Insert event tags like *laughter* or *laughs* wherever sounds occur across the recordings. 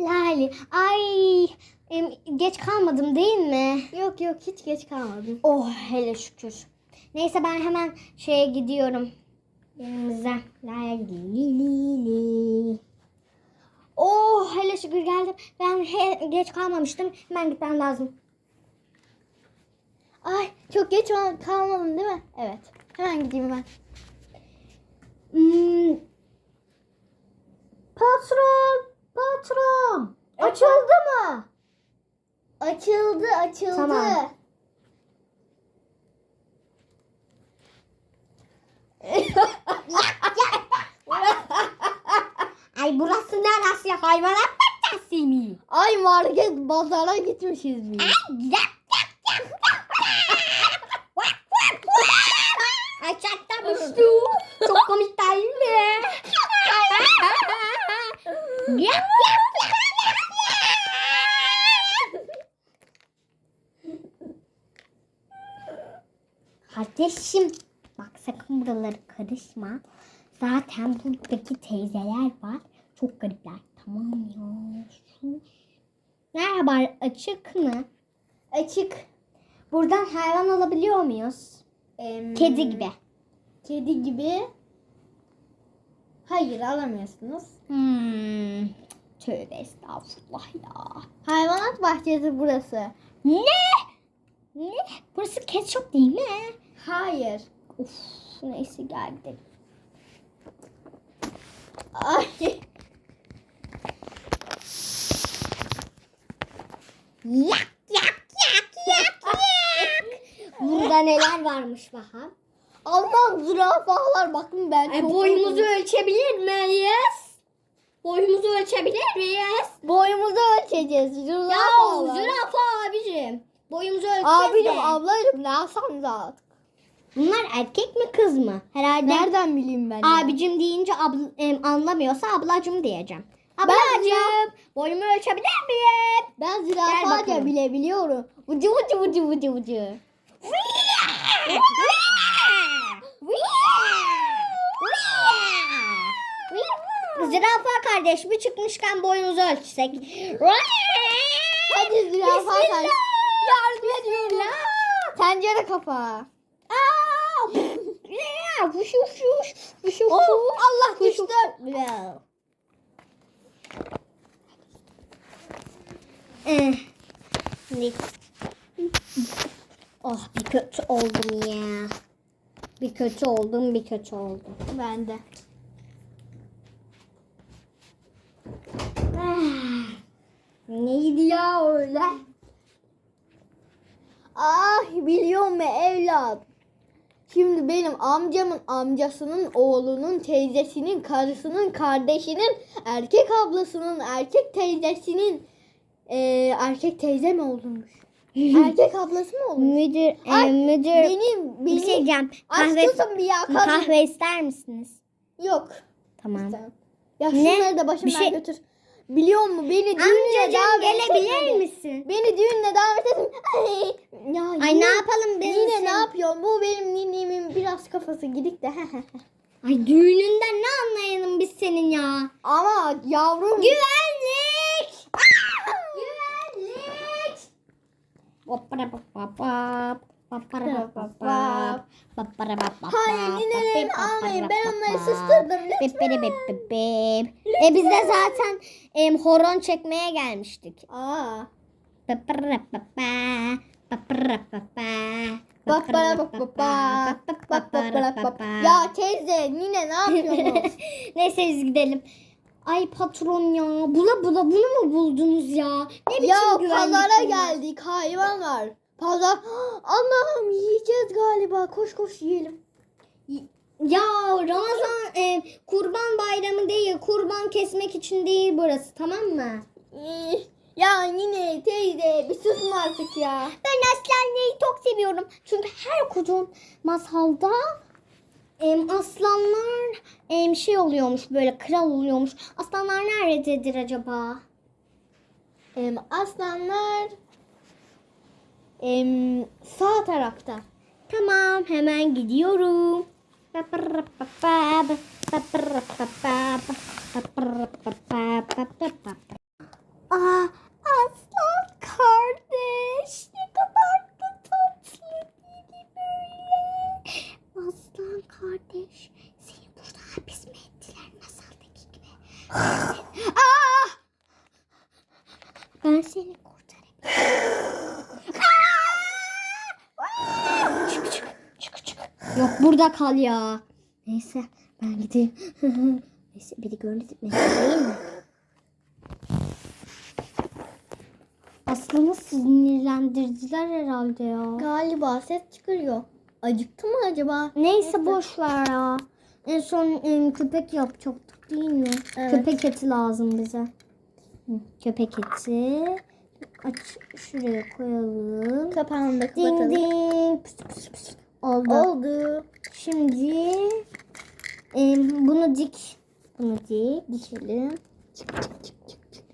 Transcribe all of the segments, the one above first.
Lali. Ay geç kalmadım değil mi? Yok yok hiç geç kalmadın. Oh hele şükür. Neyse ben hemen şeye gidiyorum. Yerimize. Lali li li li. Oh hele şükür geldim. Ben he- geç kalmamıştım. Hemen gitmem lazım. Ay çok geç kalmadın değil mi? Evet. Hemen gideyim ben. Hmm. Patron, patron. Açıldı mı? Açıldı açıldı. Tamam. *laughs* Ay burası neresi? Hayvanat bahçesi mi? Ay market pazara gitmişiz biz. Ay çatlamıştı. Çok komik değil mi? Yap, yap, Kardeşim bak sakın buraları karışma. Zaten buradaki teyzeler var. Çok garipler. Tamam ya. Sus. Merhaba açık mı? Açık. Buradan hayvan alabiliyor muyuz? Em, Kedi gibi. Kedi gibi. Hayır alamıyorsunuz. Hmm. Tövbe estağfurullah ya. Hayvanat bahçesi burası. Ne? Ne? Burası ketçap değil mi? Hayır. Of neyse gel gidelim. Ay. Yak yak yak yak yak. Burada neler varmış Bahar? Allah'ım zürafalar bakın ben Ay, çok boyumuzu ölçebilir miyiz? Boyumuzu ölçebilir miyiz? boyumuzu ölçeceğiz. Ya Zürafalar. zürafa abicim. Boyumuzu ölçeceğiz Abicim de. ablacım ne yapsanız artık. Bunlar erkek mi kız mı? Herhalde. Nereden bileyim ben? ya? Abicim deyince abl- em, anlamıyorsa ablacım diyeceğim. Ablacım boyumu ölçebilir miyim? Ben Gel zürafaca bakalım. bile biliyorum. Ucu ucu ucu Zürafa kardeş bir çıkmışken boyumuzu ölçsek. Hadi zürafa kardeş. Yardım ediyorum. Tencere kafa. Vuş vuş vuş. Vuş vuş vuş. Allah düştü. Eh. Oh bir kötü oldum ya. Bir kötü oldum bir kötü oldum. Ben de. Ah. Neydi ya öyle? Ah biliyor mu evlat? Şimdi benim amcamın amcasının oğlunun teyzesinin karısının kardeşinin erkek ablasının erkek teyzesinin eee, erkek teyze mi olmuş? *laughs* erkek ablası mı olmuş? Müdür, e, Ay, müdür Benim bir şey benim diyeceğim. Kahve, bir ya kadın. kahve ister misiniz? Yok. Tamam. istemem. Ya Ne? şunları da başımdan şey- götür. Biliyor musun beni düğüne Amcacığım davet gelebilir etmedi. misin? Beni düğüne davet edin. Ay, ya Ay yine- ne yapalım biz? Yine ne yapıyorsun? Bu benim ninemin biraz kafası gidik de. *laughs* Ay düğününden ne anlayalım biz senin ya? Ama yavrum. Güvenlik! Güvenlik! Papara papapap, papara papapap, Hayır ninelerini almayın. Ben onları papapap. susturdum. Lütfen. E biz de zaten em, horon çekmeye gelmiştik. Aa. Ya teyze nine ne yapıyorsun? *laughs* Neyse biz gidelim. Ay patron ya. Bula bula bunu mu buldunuz ya? Ne biçim ya güvenlik pazara bunlar? geldik. Hayvan var. Pazar. *gasps* Allah'ım yiyeceğiz galiba. Koş koş yiyelim. Ya Ramazan e, kurban bayramı değil. Kurban kesmek için değil burası tamam mı? Ya yine teyze bir susma artık ya. Ben aslanları çok seviyorum. Çünkü her kocaman masalda em, aslanlar em, şey oluyormuş böyle kral oluyormuş. Aslanlar nerededir acaba? Em, aslanlar em, sağ tarafta. Tamam hemen gidiyorum. Aa, aslan kardeş. Ne kadar da tatlı biri böyle. Aslan kardeş. Seni burada hapis mi ettiler masaldaki gibi? Aa! Ben seni kurtarayım. Aa! Çık çık çık çık. Yok burada kal ya. Neyse ben gideyim. *laughs* Neyse biri gördü değil mi? Aslanı sinirlendirdiler herhalde ya. Galiba ses çıkarıyor. Acıktı mı acaba? Neyse boş ver ya. En son em, köpek yapacaktık değil mi? Evet. Köpek eti lazım bize. Hı, Köpek eti. Aç şuraya koyalım. Kapağını da Ding kapatalım. ding. Pıs pıs pıs. Oldu. Oldu. Şimdi em, bunu dik. Bunu dik. Dikelim. Çık çık çık çık çık.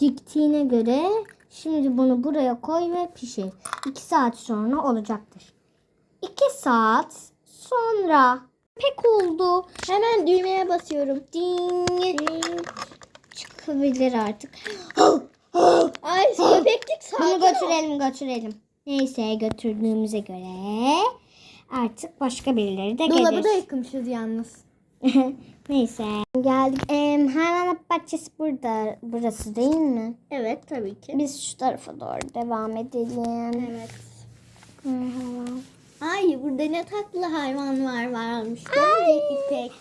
Diktiğine göre şimdi bunu buraya koy ve pişir. 2 saat sonra olacaktır. 2 saat sonra pek oldu. Hemen düğmeye basıyorum. Ding. Çıkabilir artık. *gasps* Ay köpeklik sakin Bunu götürelim götürelim. Neyse götürdüğümüze göre artık başka birileri de Dolabı gelir. da yıkmışız yalnız. *laughs* Neyse geldik. Ee, hayvanat bahçesi burada. Burası değil mi? Evet tabii ki. Biz şu tarafa doğru devam edelim. Evet. Hı hı. Ay burada ne tatlı hayvanlar varmış. Mi İpek?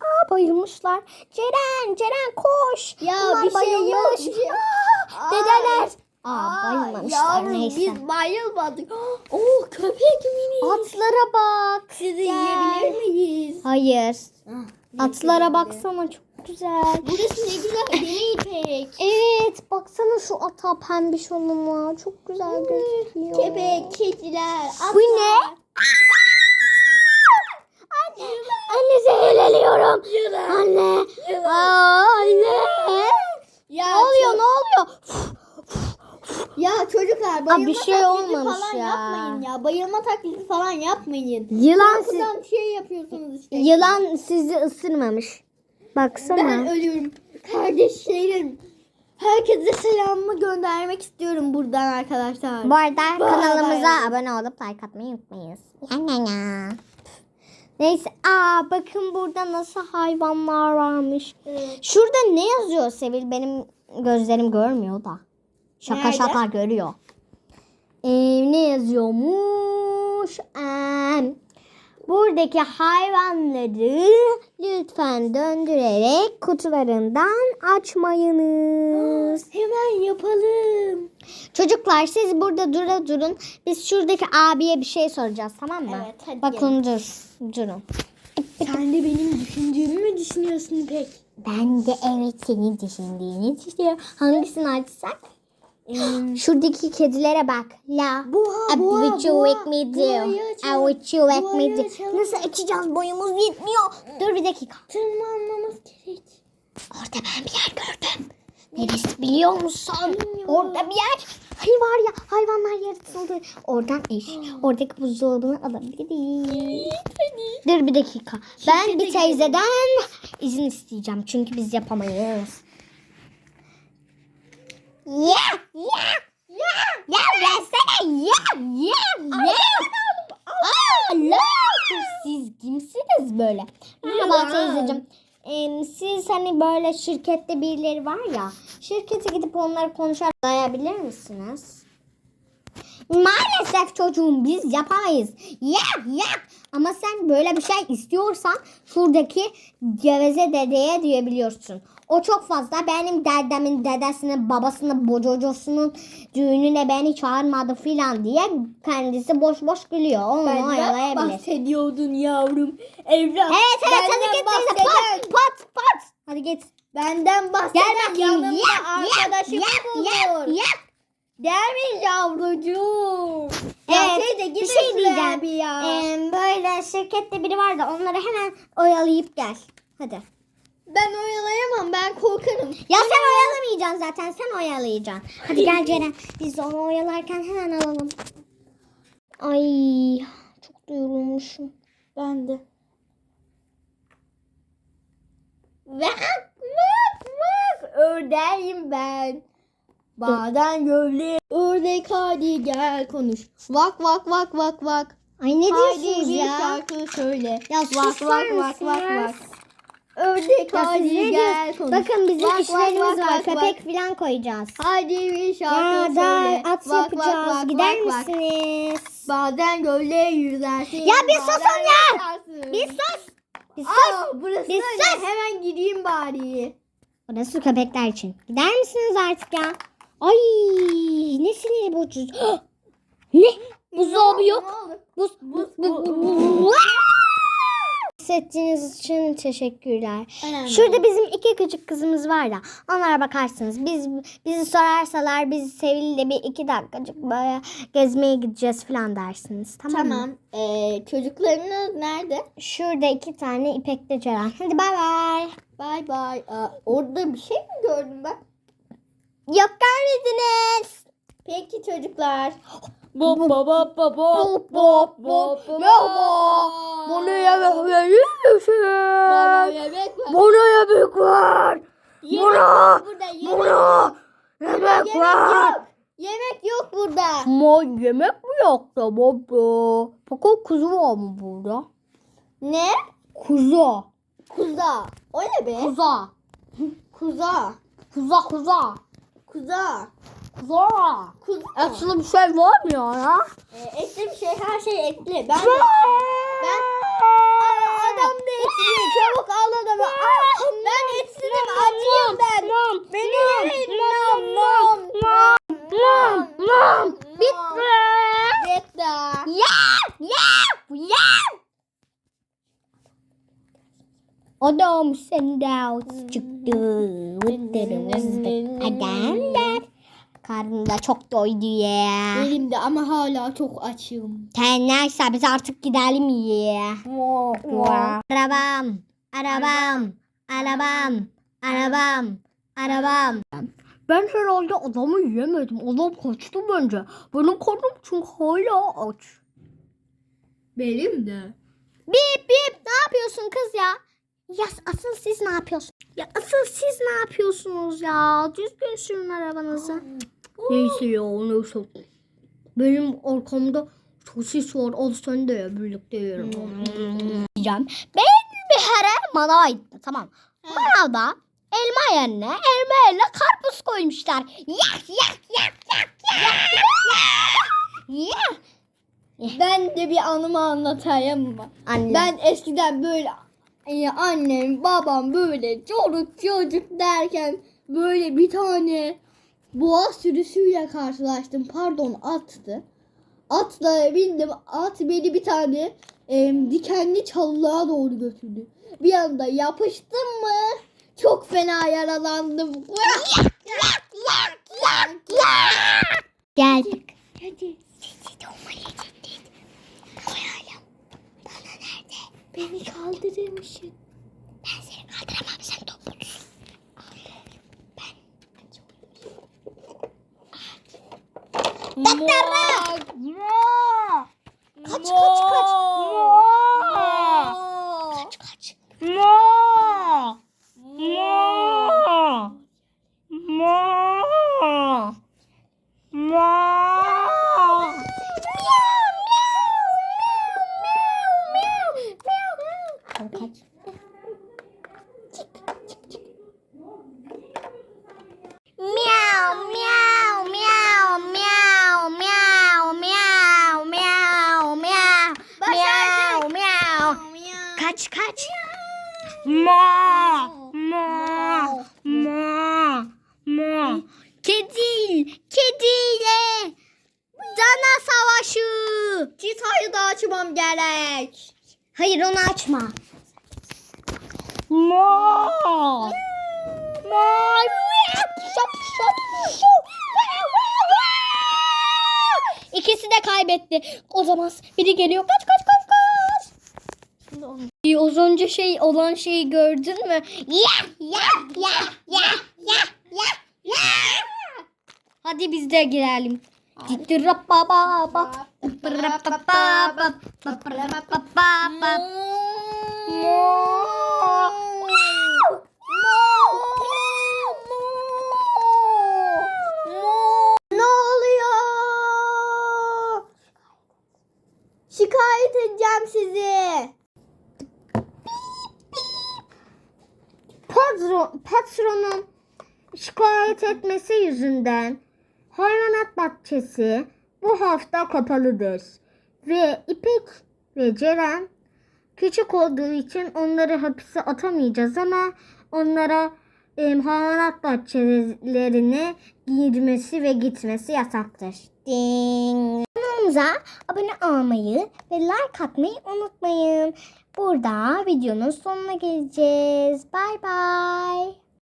Aa, bayılmışlar. Ceren, Ceren koş. Ya Bunlar bir şey yok. bayılmış. bir şey- Aa, Dedeler. Aa, bayılmamışlar yavrum, neyse. Biz bayılmadık. Oo köpek mini. Atlara bak. Sizi yiyebilir miyiz? Hayır. Ah, Atlara baksana çok güzel. Burası ne güzel değil mi İpek? *laughs* Evet baksana şu ata pembiş olanı. Çok güzel gözüküyor. Köpek, kediler, atlar. Bu ne? Anne, anne zehirleniyorum. Anne. Aa, anne. Ya, Ne oluyor ne oluyor? Ya çocuklar bayılma bir şey taklidi olmamış falan ya. yapmayın ya. Bayılma taklidi falan yapmayın. Yılan, siz, Korkudan şey yapıyorsunuz işte. yılan sizi ısırmamış. Baksana. Ben ölüyorum. Kardeşlerim. Herkese selamımı göndermek istiyorum buradan arkadaşlar. Bu arada Bye kanalımıza bye. abone olup like atmayı unutmayınız. Ya, ya, ya. Neyse. Aa bakın burada nasıl hayvanlar varmış. Şurada ne yazıyor Sevil? Benim gözlerim görmüyor da. Şaka Nerede? şaka görüyor. Ee, ne yazıyormuş? Ee, buradaki hayvanları lütfen döndürerek kutularından açmayınız. *gasps* Hemen yapalım. Çocuklar siz burada dura durun. Biz şuradaki abiye bir şey soracağız tamam mı? Evet, hadi Bakın dur. Durun. Sen de benim düşündüğümü mü düşünüyorsun İpek? Ben de evet senin düşündüğünü düşünüyorum. Hangisini açsak? Şuradaki kedilere bak. La. Boğa, boğa, would you boğa. wake me do? Boğayı I açalım. would you wake me Boğayı do? açalım. Nasıl açacağız? Boyumuz yetmiyor. Dur bir dakika. Tırmanmamız gerek. Orada ben bir yer gördüm. Neresi biliyor musun? Bilmiyorum. Orada bir yer. Hani var ya hayvanlar yaratıldı. Oradan eş. Oradaki buzdolabını alabiliriz. Dur bir dakika. Ben bir teyzeden izin isteyeceğim. Çünkü biz yapamayız. Ya ya ya ya versene ya ya ya. Allah siz kimsiniz böyle? Merhaba teyzeciğim. Em, siz hani böyle şirkette birileri var ya şirkete gidip onları konuşarak dayabilir misiniz? Maalesef çocuğum biz yapamayız. Yap yap. Ama sen böyle bir şey istiyorsan şuradaki geveze dedeye diyebiliyorsun. O çok fazla benim dedemin dedesinin babasının bococosunun düğününe beni çağırmadı filan diye kendisi boş boş gülüyor. Onu Benden bahsediyordun yavrum. Evlat. Evet evet hadi git teyze pat pat pat. Hadi git. Benden bahseden Gel bakayım. yanımda Yap arkadaşım yap yap bulur. yap. Mi yavrucuğum? Ya Evet, teyze bir gidin şey diyeceğim. bir ya. Ee, böyle şirkette biri var da onları hemen oyalayıp gel. Hadi. ben oyalayamam ben korkarım. Ya sen oyalamayacaksın zaten. Sen oyalayacaksın. Hadi gel *laughs* Ceren. Biz de onu oyalarken hemen alalım. Ay çok yorulmuşum. Ben de. Bak bak bak ördeğim ben. Bazen gövle. Ördek hadi gel konuş. Vak vak vak vak vak. Ay ne Haydi diyorsunuz bir ya? şarkı söyle. Ya vak vak vak vak vak. Ördek Ya hadi gel konuş. Bakın bizim Vak, vak, işlerimiz vak, var. vak, Köpek vak. falan koyacağız. Hadi bir şarkı Ya söyle. da at Vak, vak, yapacağız. vak, Gider vak, vak. misiniz? Bazen göle yüzersin. Ya bir susun ya! Bir sus. Bir sus. Aa, burası Bir sus. Hemen gideyim bari. Burası köpekler için. Gider misiniz artık ya? Ay ne sinir bozucu. ne? Buzdolabı yok. Buz, Buz, buz, bu- buz, bu- buz. Hissettiğiniz için teşekkürler. Önemli Şurada bizim iki küçük kızımız var da onlara bakarsınız. Biz bizi sorarsalar biz Sevil'le bir iki dakikacık böyle gezmeye gideceğiz falan dersiniz. Tamam, mı? Tamam. Ee, çocuklarınız nerede? Şurada iki tane İpek'te Ceren. Hadi bay bay. Bay bay. Aa, orada bir şey mi gördüm ben? Yok görmediniz. Peki çocuklar. Bop, bop bop bop bop, bop, bop. Merhaba. Bana yemek verir Bana misin? yemek ver. Bana yemek ver. Yemek Bana. yok burada. Yemek Bana yok. yemek Yemek ver. yok. Yemek yok burada. Ama yemek mi yoktu baba? Fakat kuzu var mı burada? Ne? Kuzu. Kuza. O ne be? Kuza. Kuza. Kuza kuza. Kuza. Kuza. Kuza. Etli bir şey var mı ya? Ee, etli bir şey her şey etli. Ben ben Aa, adam da etli. Çabuk al adamı. Aa, ben etsinim. Acıyım ben. Beni yemeyin. Nom nom. Mam, mam. Bitti. Bitti. Ya, ya, ya. Adam senden çıktı. Vıttırı vızdı. Adamlar. Karnım da çok doydu ya. Benim de ama hala çok açım. Sen neyse biz artık gidelim ya. Arabam, arabam, arabam, arabam, arabam. Ben herhalde adamı yemedim. Adam kaçtı bence. Benim karnım çünkü hala aç. Benim de. Bip bip ne yapıyorsun kız ya? Ya asıl siz ne yapıyorsunuz? Ya asıl siz ne yapıyorsunuz ya? Düzgün sürün arabanızı. Neyse ya neyse. Benim arkamda sosis var. Al sen de ye birlikte yiyelim. Diyeceğim. Ben bir kere manava gittim tamam. Manavda elma yerine elma yerine karpuz koymuşlar. Yak yak yak yak yak yak yak. Ben de bir anımı anlatayım mı? Anne. Ben eskiden böyle e, annem babam böyle çocuk çocuk derken böyle bir tane boğa sürüsüyle karşılaştım. Pardon attı. Atla bindim. At beni bir tane e, dikenli çalılığa doğru götürdü. Bir anda yapıştım mı çok fena yaralandım. Geldik. should açmam gerek. Hayır onu açma. Ma. Ma. İkisi de kaybetti. O zaman biri geliyor. Kaç kaç kaç kaç. İyi, Az önce şey olan şeyi gördün mü? Ya ya ya ya ya ya ya. Hadi biz de girelim. Şikayet edeceğim sizi. Patron, patronun şikayet etmesi yüzünden hayvanat bahçesi bu hafta kapalıdır. Ve İpek ve Ceren küçük olduğu için onları hapise atamayacağız ama onlara em, hayvanat bahçelerine girmesi ve gitmesi yasaktır. Ding. Kanalımıza abone olmayı ve like atmayı unutmayın. Burada videonun sonuna geleceğiz. Bye bye.